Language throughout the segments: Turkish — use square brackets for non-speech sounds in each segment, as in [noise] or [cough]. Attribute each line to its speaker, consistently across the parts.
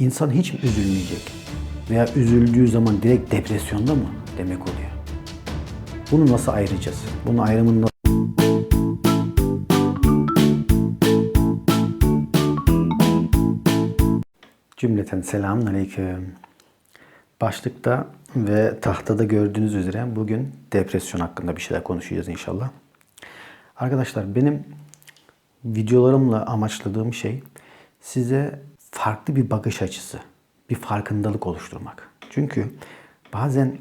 Speaker 1: İnsan hiç mi üzülmeyecek? Veya üzüldüğü zaman direkt depresyonda mı demek oluyor? Bunu nasıl ayıracağız? Bunun ayrımını nasıl Cümleten selamun aleyküm. Başlıkta ve tahtada gördüğünüz üzere bugün depresyon hakkında bir şeyler konuşacağız inşallah. Arkadaşlar benim videolarımla amaçladığım şey size farklı bir bakış açısı, bir farkındalık oluşturmak. Çünkü bazen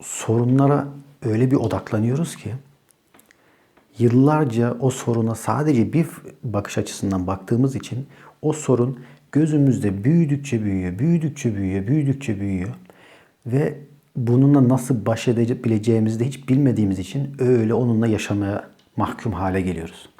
Speaker 1: sorunlara öyle bir odaklanıyoruz ki yıllarca o soruna sadece bir bakış açısından baktığımız için o sorun gözümüzde büyüdükçe büyüyor, büyüdükçe büyüyor, büyüdükçe büyüyor ve bununla nasıl baş edebileceğimizi de hiç bilmediğimiz için öyle onunla yaşamaya mahkum hale geliyoruz.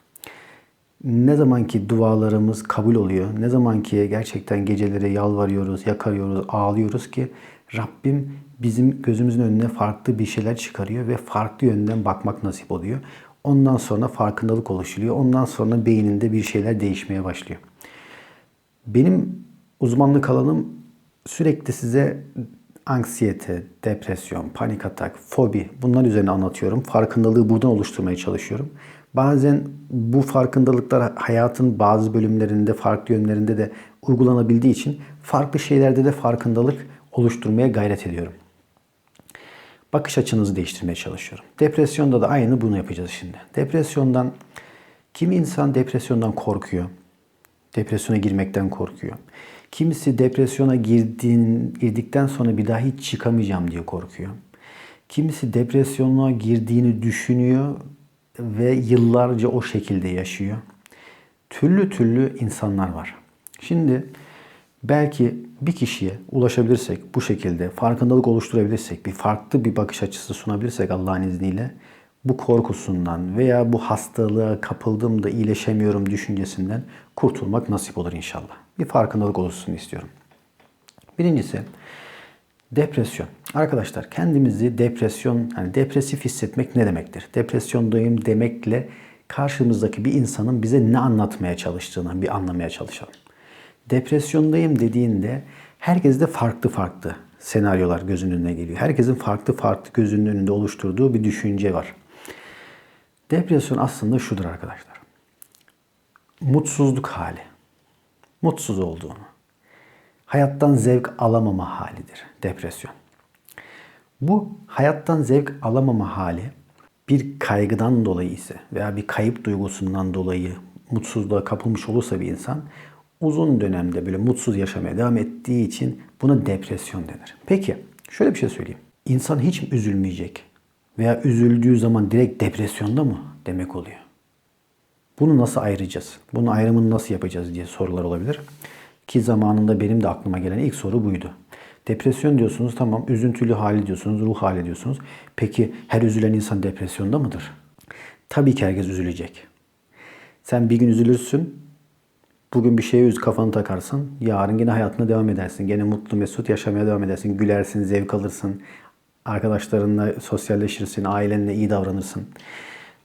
Speaker 1: Ne zaman ki dualarımız kabul oluyor, ne zaman ki gerçekten geceleri yalvarıyoruz, yakarıyoruz, ağlıyoruz ki Rabbim bizim gözümüzün önüne farklı bir şeyler çıkarıyor ve farklı yönden bakmak nasip oluyor. Ondan sonra farkındalık oluşuyor. Ondan sonra beyninde bir şeyler değişmeye başlıyor. Benim uzmanlık alanım sürekli size anksiyete, depresyon, panik atak, fobi bunlar üzerine anlatıyorum. Farkındalığı buradan oluşturmaya çalışıyorum. Bazen bu farkındalıklar hayatın bazı bölümlerinde, farklı yönlerinde de uygulanabildiği için farklı şeylerde de farkındalık oluşturmaya gayret ediyorum. Bakış açınızı değiştirmeye çalışıyorum. Depresyonda da aynı bunu yapacağız şimdi. Depresyondan kimi insan depresyondan korkuyor. Depresyona girmekten korkuyor. Kimisi depresyona girdiğin, girdikten sonra bir daha hiç çıkamayacağım diye korkuyor. Kimisi depresyona girdiğini düşünüyor ve yıllarca o şekilde yaşıyor. Türlü türlü insanlar var. Şimdi belki bir kişiye ulaşabilirsek bu şekilde farkındalık oluşturabilirsek, bir farklı bir bakış açısı sunabilirsek Allah'ın izniyle bu korkusundan veya bu hastalığa kapıldığımda iyileşemiyorum düşüncesinden kurtulmak nasip olur inşallah. Bir farkındalık oluşsun istiyorum. Birincisi depresyon. Arkadaşlar kendimizi depresyon, yani depresif hissetmek ne demektir? Depresyondayım demekle karşımızdaki bir insanın bize ne anlatmaya çalıştığını bir anlamaya çalışalım. Depresyondayım dediğinde herkeste farklı farklı senaryolar gözünün önüne geliyor. Herkesin farklı farklı gözünün önünde oluşturduğu bir düşünce var. Depresyon aslında şudur arkadaşlar. Mutsuzluk hali. Mutsuz olduğunu. Hayattan zevk alamama halidir depresyon. Bu hayattan zevk alamama hali bir kaygıdan dolayı ise veya bir kayıp duygusundan dolayı mutsuzluğa kapılmış olursa bir insan uzun dönemde böyle mutsuz yaşamaya devam ettiği için buna depresyon denir. Peki şöyle bir şey söyleyeyim. İnsan hiç mi üzülmeyecek? Veya üzüldüğü zaman direkt depresyonda mı demek oluyor? Bunu nasıl ayıracağız? Bunun ayrımını nasıl yapacağız diye sorular olabilir. Ki zamanında benim de aklıma gelen ilk soru buydu. Depresyon diyorsunuz tamam üzüntülü hali diyorsunuz, ruh hali diyorsunuz. Peki her üzülen insan depresyonda mıdır? Tabii ki herkes üzülecek. Sen bir gün üzülürsün, bugün bir şeye üz kafanı takarsın, yarın yine hayatına devam edersin. Gene mutlu mesut yaşamaya devam edersin. Gülersin, zevk alırsın, arkadaşlarınla sosyalleşirsin, ailenle iyi davranırsın.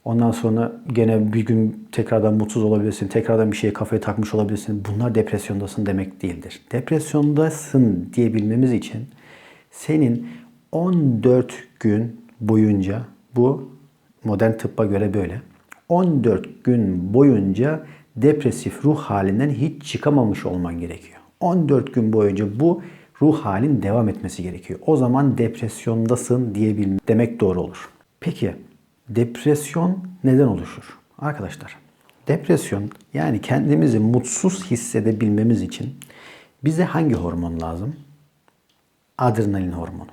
Speaker 1: Ondan sonra gene bir gün tekrardan mutsuz olabilirsin, tekrardan bir şeye kafayı takmış olabilirsin. Bunlar depresyondasın demek değildir. Depresyondasın diyebilmemiz için senin 14 gün boyunca bu modern tıbba göre böyle. 14 gün boyunca depresif ruh halinden hiç çıkamamış olman gerekiyor. 14 gün boyunca bu ruh halin devam etmesi gerekiyor. O zaman depresyondasın diyebilmek demek doğru olur. Peki depresyon neden oluşur? Arkadaşlar depresyon yani kendimizi mutsuz hissedebilmemiz için bize hangi hormon lazım? Adrenalin hormonu.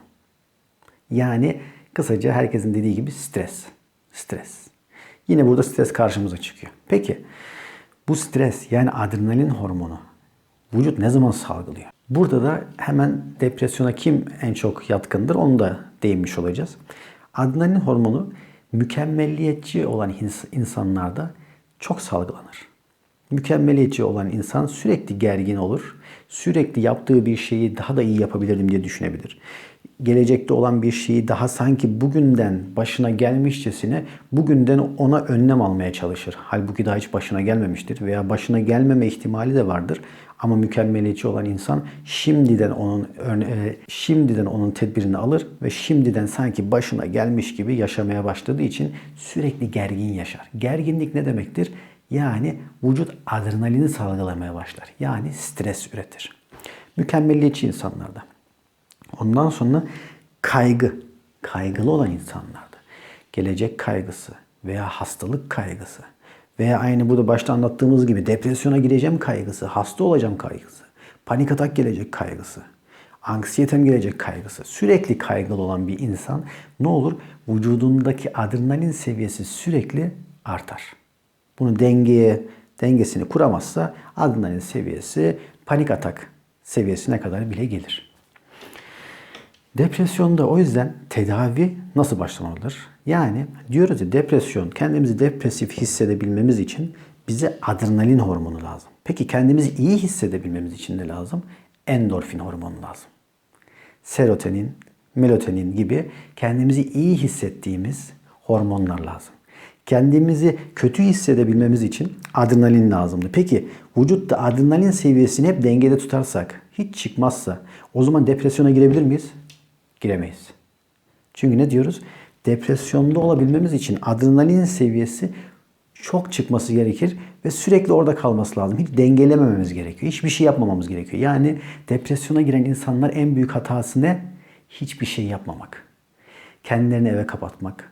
Speaker 1: Yani kısaca herkesin dediği gibi stres. Stres. Yine burada stres karşımıza çıkıyor. Peki bu stres yani adrenalin hormonu vücut ne zaman salgılıyor? Burada da hemen depresyona kim en çok yatkındır onu da değinmiş olacağız. Adrenalin hormonu mükemmelliyetçi olan insanlarda çok salgılanır. Mükemmeliyetçi olan insan sürekli gergin olur. Sürekli yaptığı bir şeyi daha da iyi yapabilirdim diye düşünebilir. Gelecekte olan bir şeyi daha sanki bugünden başına gelmişçesine bugünden ona önlem almaya çalışır. Halbuki daha hiç başına gelmemiştir veya başına gelmeme ihtimali de vardır. Ama mükemmeliyetçi olan insan şimdiden onun e, şimdiden onun tedbirini alır ve şimdiden sanki başına gelmiş gibi yaşamaya başladığı için sürekli gergin yaşar. Gerginlik ne demektir? Yani vücut adrenalini salgılamaya başlar. Yani stres üretir. Mükemmeliyetçi insanlarda. Ondan sonra kaygı, kaygılı olan insanlarda. Gelecek kaygısı veya hastalık kaygısı veya aynı burada başta anlattığımız gibi depresyona gireceğim kaygısı, hasta olacağım kaygısı, panik atak gelecek kaygısı, anksiyetem gelecek kaygısı. Sürekli kaygılı olan bir insan ne olur? Vücudundaki adrenalin seviyesi sürekli artar. Bunu dengeye dengesini kuramazsa adrenalin seviyesi panik atak seviyesine kadar bile gelir. Depresyonda o yüzden tedavi nasıl başlamalıdır? Yani diyoruz ya depresyon, kendimizi depresif hissedebilmemiz için bize adrenalin hormonu lazım. Peki kendimizi iyi hissedebilmemiz için ne lazım? Endorfin hormonu lazım. Serotonin, melatonin gibi kendimizi iyi hissettiğimiz hormonlar lazım. Kendimizi kötü hissedebilmemiz için adrenalin lazımdı. Peki vücutta adrenalin seviyesini hep dengede tutarsak, hiç çıkmazsa o zaman depresyona girebilir miyiz? Giremeyiz. Çünkü ne diyoruz? Depresyonda olabilmemiz için adrenalin seviyesi çok çıkması gerekir ve sürekli orada kalması lazım. Hiç dengelemememiz gerekiyor. Hiçbir şey yapmamamız gerekiyor. Yani depresyona giren insanlar en büyük hatası ne? Hiçbir şey yapmamak. Kendilerini eve kapatmak.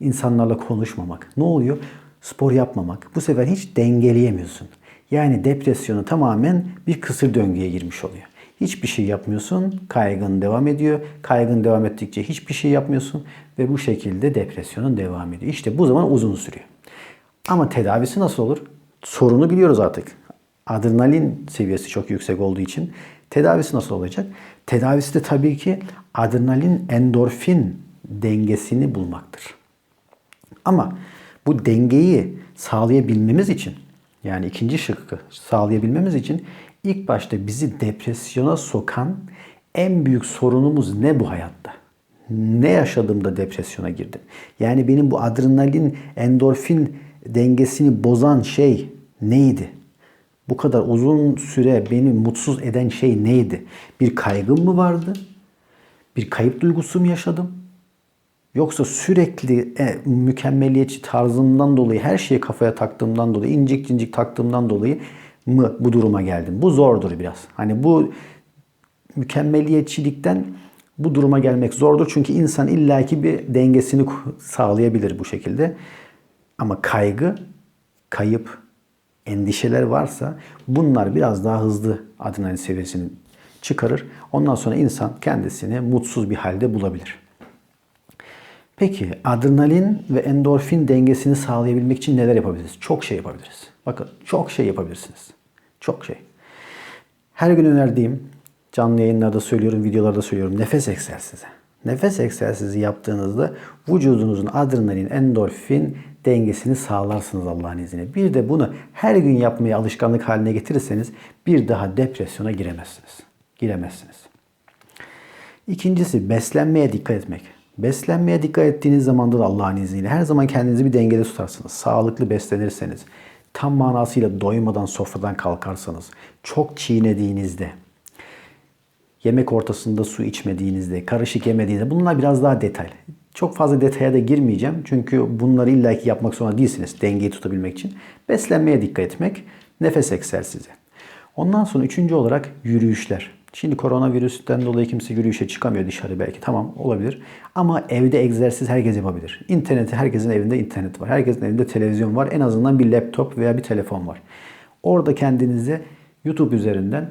Speaker 1: insanlarla konuşmamak. Ne oluyor? Spor yapmamak. Bu sefer hiç dengeleyemiyorsun. Yani depresyonu tamamen bir kısır döngüye girmiş oluyor. Hiçbir şey yapmıyorsun, kaygın devam ediyor. Kaygın devam ettikçe hiçbir şey yapmıyorsun ve bu şekilde depresyonun devam ediyor. İşte bu zaman uzun sürüyor. Ama tedavisi nasıl olur? Sorunu biliyoruz artık. Adrenalin seviyesi çok yüksek olduğu için tedavisi nasıl olacak? Tedavisi de tabii ki adrenalin endorfin dengesini bulmaktır. Ama bu dengeyi sağlayabilmemiz için yani ikinci şıkkı sağlayabilmemiz için ilk başta bizi depresyona sokan en büyük sorunumuz ne bu hayatta? Ne yaşadığımda depresyona girdim? Yani benim bu adrenalin, endorfin dengesini bozan şey neydi? Bu kadar uzun süre beni mutsuz eden şey neydi? Bir kaygım mı vardı? Bir kayıp duygusu mu yaşadım? Yoksa sürekli e, mükemmeliyetçi tarzımdan dolayı, her şeyi kafaya taktığımdan dolayı, incik incik taktığımdan dolayı mı bu duruma geldim? Bu zordur biraz. Hani bu mükemmeliyetçilikten bu duruma gelmek zordur. Çünkü insan illaki bir dengesini sağlayabilir bu şekilde. Ama kaygı, kayıp, endişeler varsa bunlar biraz daha hızlı adrenalin seviyesini çıkarır. Ondan sonra insan kendisini mutsuz bir halde bulabilir. Peki adrenalin ve endorfin dengesini sağlayabilmek için neler yapabiliriz? Çok şey yapabiliriz. Bakın çok şey yapabilirsiniz. Çok şey. Her gün önerdiğim canlı yayınlarda söylüyorum, videolarda söylüyorum nefes egzersizi. Nefes egzersizi yaptığınızda vücudunuzun adrenalin, endorfin dengesini sağlarsınız Allah'ın izniyle. Bir de bunu her gün yapmaya alışkanlık haline getirirseniz bir daha depresyona giremezsiniz. Giremezsiniz. İkincisi beslenmeye dikkat etmek. Beslenmeye dikkat ettiğiniz zaman da Allah'ın izniyle her zaman kendinizi bir dengede tutarsınız. Sağlıklı beslenirseniz, tam manasıyla doymadan sofradan kalkarsanız, çok çiğnediğinizde, yemek ortasında su içmediğinizde, karışık yemediğinizde bunlar biraz daha detaylı. Çok fazla detaya da girmeyeceğim. Çünkü bunları illaki yapmak zorunda değilsiniz dengeyi tutabilmek için. Beslenmeye dikkat etmek, nefes egzersizi. Ondan sonra üçüncü olarak yürüyüşler. Şimdi koronavirüsten dolayı kimse yürüyüşe çıkamıyor dışarı belki. Tamam olabilir. Ama evde egzersiz herkes yapabilir. İnterneti herkesin evinde internet var. Herkesin evinde televizyon var. En azından bir laptop veya bir telefon var. Orada kendinize YouTube üzerinden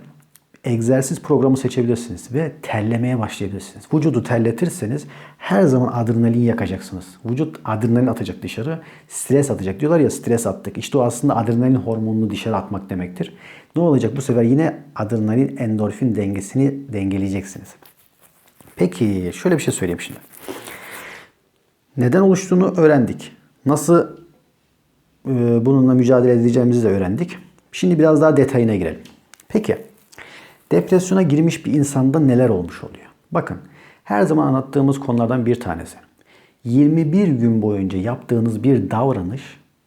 Speaker 1: egzersiz programı seçebilirsiniz ve terlemeye başlayabilirsiniz. Vücudu terletirseniz her zaman adrenalin yakacaksınız. Vücut adrenalin atacak dışarı, stres atacak. Diyorlar ya stres attık. İşte o aslında adrenalin hormonunu dışarı atmak demektir. Ne olacak bu sefer yine adrenalin endorfin dengesini dengeleyeceksiniz. Peki şöyle bir şey söyleyeyim şimdi. Neden oluştuğunu öğrendik. Nasıl e, bununla mücadele edeceğimizi de öğrendik. Şimdi biraz daha detayına girelim. Peki Depresyona girmiş bir insanda neler olmuş oluyor? Bakın her zaman anlattığımız konulardan bir tanesi. 21 gün boyunca yaptığınız bir davranış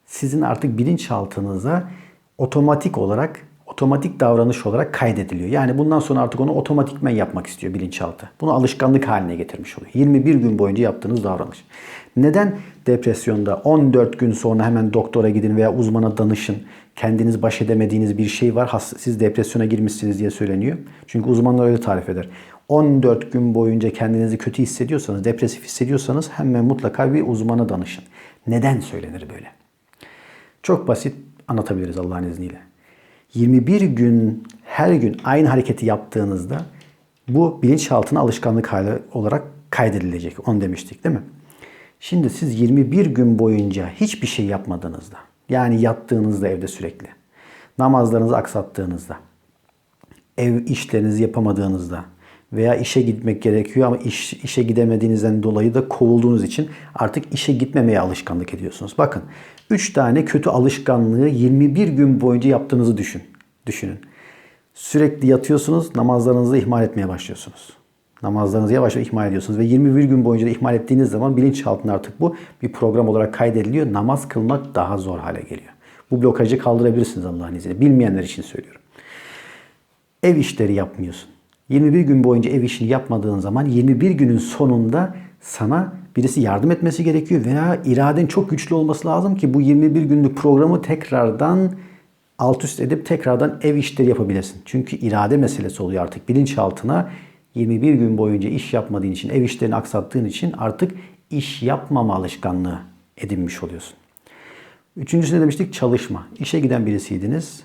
Speaker 1: sizin artık bilinçaltınıza otomatik olarak otomatik davranış olarak kaydediliyor. Yani bundan sonra artık onu otomatikmen yapmak istiyor bilinçaltı. Bunu alışkanlık haline getirmiş oluyor. 21 gün boyunca yaptığınız davranış. Neden depresyonda 14 gün sonra hemen doktora gidin veya uzmana danışın. Kendiniz baş edemediğiniz bir şey var. Siz depresyona girmişsiniz diye söyleniyor. Çünkü uzmanlar öyle tarif eder. 14 gün boyunca kendinizi kötü hissediyorsanız, depresif hissediyorsanız hemen mutlaka bir uzmana danışın. Neden söylenir böyle? Çok basit anlatabiliriz Allah'ın izniyle. 21 gün her gün aynı hareketi yaptığınızda bu bilinçaltına alışkanlık hali olarak kaydedilecek. Onu demiştik değil mi? Şimdi siz 21 gün boyunca hiçbir şey yapmadığınızda, yani yattığınızda evde sürekli, namazlarınızı aksattığınızda, ev işlerinizi yapamadığınızda veya işe gitmek gerekiyor ama iş, işe gidemediğinizden dolayı da kovulduğunuz için artık işe gitmemeye alışkanlık ediyorsunuz. Bakın 3 tane kötü alışkanlığı 21 gün boyunca yaptığınızı düşün. Düşünün. Sürekli yatıyorsunuz, namazlarınızı ihmal etmeye başlıyorsunuz. Namazlarınızı yavaş yavaş ihmal ediyorsunuz ve 21 gün boyunca da ihmal ettiğiniz zaman bilinçaltına artık bu bir program olarak kaydediliyor. Namaz kılmak daha zor hale geliyor. Bu blokajı kaldırabilirsiniz Allah'ın izniyle. Bilmeyenler için söylüyorum. Ev işleri yapmıyorsun. 21 gün boyunca ev işini yapmadığın zaman 21 günün sonunda sana birisi yardım etmesi gerekiyor veya iraden çok güçlü olması lazım ki bu 21 günlük programı tekrardan alt üst edip tekrardan ev işleri yapabilirsin. Çünkü irade meselesi oluyor artık bilinçaltına 21 gün boyunca iş yapmadığın için, ev işlerini aksattığın için artık iş yapmama alışkanlığı edinmiş oluyorsun. Üçüncüsü ne demiştik? Çalışma. İşe giden birisiydiniz.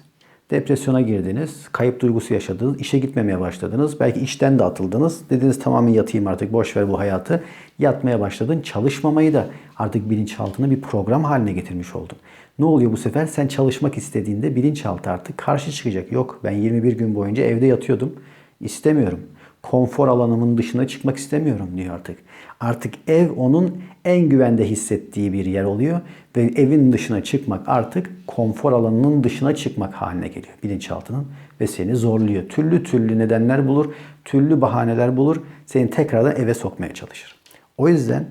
Speaker 1: Depresyona girdiniz. Kayıp duygusu yaşadınız. işe gitmemeye başladınız. Belki işten de atıldınız. Dediniz tamamen yatayım artık boş ver bu hayatı. Yatmaya başladın. Çalışmamayı da artık bilinçaltına bir program haline getirmiş oldun. Ne oluyor bu sefer? Sen çalışmak istediğinde bilinçaltı artık karşı çıkacak. Yok ben 21 gün boyunca evde yatıyordum. İstemiyorum. Konfor alanımın dışına çıkmak istemiyorum diyor artık. Artık ev onun en güvende hissettiği bir yer oluyor ve evin dışına çıkmak artık konfor alanının dışına çıkmak haline geliyor bilinçaltının ve seni zorluyor. Türlü türlü nedenler bulur, türlü bahaneler bulur, seni tekrardan eve sokmaya çalışır. O yüzden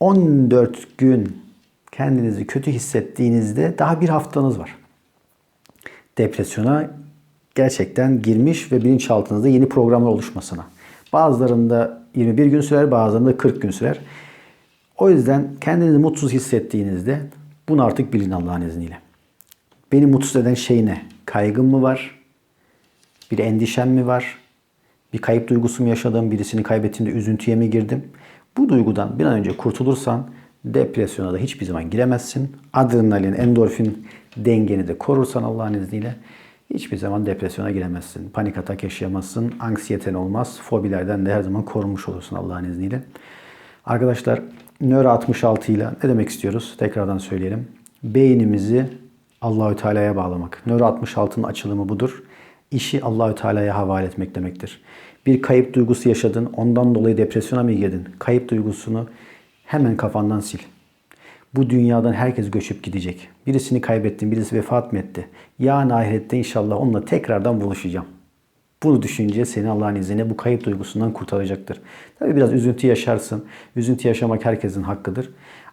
Speaker 1: 14 gün kendinizi kötü hissettiğinizde daha bir haftanız var depresyona gerçekten girmiş ve bilinçaltınızda yeni programlar oluşmasına. Bazılarında 21 gün sürer, bazılarında 40 gün sürer. O yüzden kendinizi mutsuz hissettiğinizde bunu artık bilin Allah'ın izniyle. Beni mutsuz eden şey ne? Kaygım mı var? Bir endişem mi var? Bir kayıp duygusu mu yaşadım? Birisini kaybettiğimde üzüntüye mi girdim? Bu duygudan bir an önce kurtulursan depresyona da hiçbir zaman giremezsin. Adrenalin, endorfin dengeni de korursan Allah'ın izniyle hiçbir zaman depresyona giremezsin. Panik atak yaşayamazsın. Anksiyeten olmaz. Fobilerden de her zaman korunmuş olursun Allah'ın izniyle. Arkadaşlar Nöro 66 ile ne demek istiyoruz? Tekrardan söyleyelim. Beynimizi Allahü Teala'ya bağlamak. Nöro 66'nın açılımı budur. İşi Allahü Teala'ya havale etmek demektir. Bir kayıp duygusu yaşadın, ondan dolayı depresyona mı girdin? Kayıp duygusunu hemen kafandan sil. Bu dünyadan herkes göçüp gidecek. Birisini kaybettin, birisi vefat mı etti? Yarın ahirette inşallah onunla tekrardan buluşacağım. Bunu düşünce seni Allah'ın izniyle bu kayıp duygusundan kurtaracaktır. Tabii biraz üzüntü yaşarsın. Üzüntü yaşamak herkesin hakkıdır.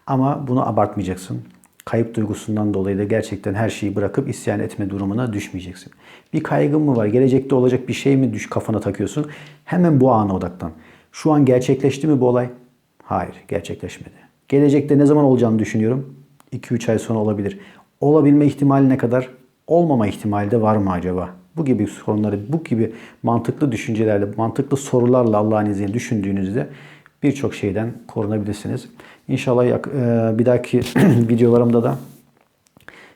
Speaker 1: Ama bunu abartmayacaksın. Kayıp duygusundan dolayı da gerçekten her şeyi bırakıp isyan etme durumuna düşmeyeceksin. Bir kaygın mı var? Gelecekte olacak bir şey mi düş kafana takıyorsun? Hemen bu ana odaklan. Şu an gerçekleşti mi bu olay? Hayır, gerçekleşmedi. Gelecekte ne zaman olacağını düşünüyorum. 2-3 ay sonra olabilir. Olabilme ihtimali ne kadar? Olmama ihtimali de var mı acaba? Bu gibi sorunları, bu gibi mantıklı düşüncelerle, mantıklı sorularla Allah'ın izniyle düşündüğünüzde birçok şeyden korunabilirsiniz. İnşallah e, bir dahaki [clears throat] videolarımda da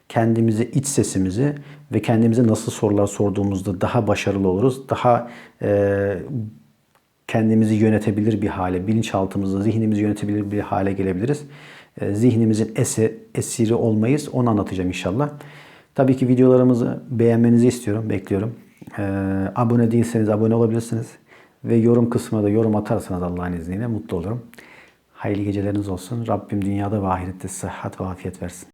Speaker 1: kendimizi, iç sesimizi ve kendimize nasıl sorular sorduğumuzda daha başarılı oluruz. Daha e, kendimizi yönetebilir bir hale, bilinçaltımızda zihnimizi yönetebilir bir hale gelebiliriz. E, zihnimizin ese, esiri olmayız. Onu anlatacağım inşallah. Tabii ki videolarımızı beğenmenizi istiyorum, bekliyorum. E, abone değilseniz abone olabilirsiniz. Ve yorum kısmına da yorum atarsanız Allah'ın izniyle mutlu olurum. Hayırlı geceleriniz olsun. Rabbim dünyada ve ahirette sıhhat ve afiyet versin.